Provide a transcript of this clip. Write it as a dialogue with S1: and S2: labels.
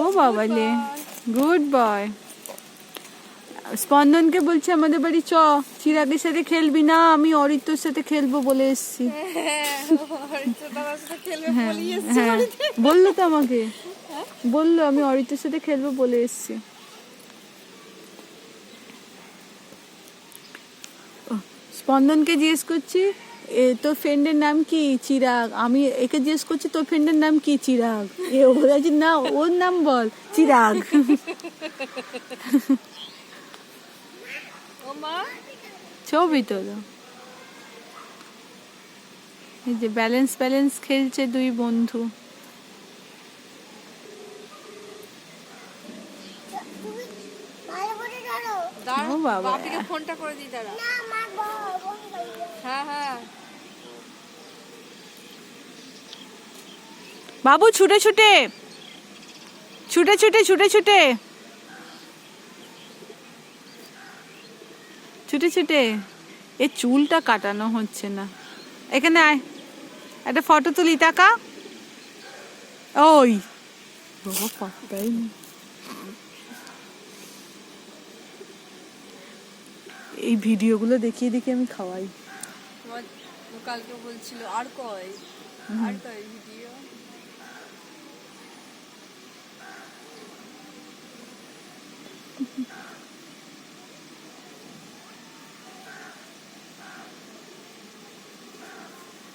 S1: ও বাবা লে good boy স্পন্দনকে বলছে, আমাদের বাড়ি চ, চিরাগের সাথে খেলবি না, আমি অরিত্রর সাথে খেলব বলে এসছি। হ্যাঁ হ্যাঁ। বলল তো আমাকে। বলল, আমি অরিত্রর সাথে খেলব বলে এসছি। স্পন্দনকে জিজ্ঞেস করছি এ তোর ফ্রেন্ডের নাম কি? চিরাগ। আমি একে জিজ্ঞেস করছি তোর ফ্রেন্ডের নাম কি চিরাগ? এ ও বলছে না ওর নাম বল চিরাগ। ছবি তোলো। এই যে ব্যালেন্স ব্যালেন্স খেলছে দুই বন্ধু। ও বাবা।
S2: ফোনটা করে দিই দাঁড়া। হ্যাঁ হ্যাঁ।
S1: বাবু ছুটে ছুটে। ছুটে ছুটে ছুটে ছুটে। ছুটে ছুটে। এ চুলটা কাটানো হচ্ছে না। এখানে আয়। একটা ফটো তুলি টাকা। ওই। বাবা। এই ভিডিওগুলো দেখিয়ে দেখিয়ে আমি খাওয়াই।
S2: কালকে বলছিল আর কয়? আর কয় ভিডিও? Mm-hmm.